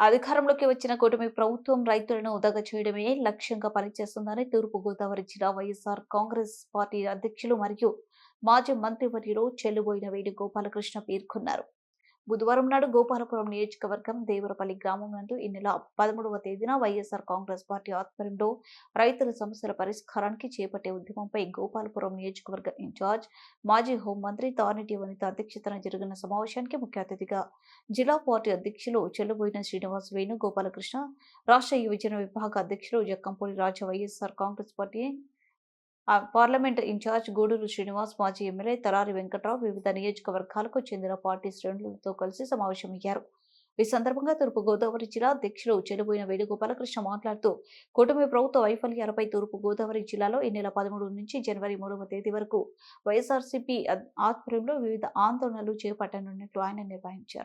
అధికారంలోకి వచ్చిన కూటమి ప్రభుత్వం రైతులను ఉదగ చేయడమే లక్ష్యంగా పనిచేస్తుందని తూర్పుగోదావరి జిల్లా వైఎస్ఆర్ కాంగ్రెస్ పార్టీ అధ్యక్షులు మరియు మాజీ మంత్రివర్యులు చెల్లుబోయిన వేణుగోపాలకృష్ణ పేర్కొన్నారు. బుధవారం నాడు గోపాలపురం నియోజకవర్గం దేవరపల్లి గ్రామం నందు ఈ నెల పదమూడవ తేదీన వైఎస్ఆర్ కాంగ్రెస్ పార్టీ ఆధ్వర్యంలో రైతుల సమస్యల పరిష్కారానికి చేపట్టే ఉద్యమంపై గోపాలపురం నియోజకవర్గ ఇన్ఛార్జ్ మాజీ హోంమంత్రి తానిటి వనిత అధ్యక్షతన జరిగిన సమావేశానికి ముఖ్య అతిథిగా జిల్లా పార్టీ అధ్యక్షులు చెల్లుబోయిన శ్రీనివాస్ వేణు గోపాలకృష్ణ రాష్ట్ర యువజన విభాగ అధ్యక్షులు Jakkampudi Raja YSR Congress party parliament incharge Guduru Srinivas మాజీ ఎమ్మెల్యే తలారి వెంకట్రావు వివిధ నియోజకవర్గాలకు చెందిన పార్టీ శ్రేణులతో కలిసి సమావేశమయ్యారు. ఈ సందర్భంగా తూర్పు గోదావరి జిల్లా అధ్యక్షులు చెడుబోయిన వేణుగోపాలకృష్ణ మాట్లాడుతూ కూటమి ప్రభుత్వ వైఫల్యాలపై తూర్పు గోదావరి జిల్లాలో ఈ నెల పదమూడు నుంచి జనవరి మూడవ తేదీ వరకు వైఎస్ఆర్సీపీ ఆధ్వర్యంలో వివిధ ఆందోళనలు చేపట్టనున్నట్లు ఆయన నిర్వహించారు.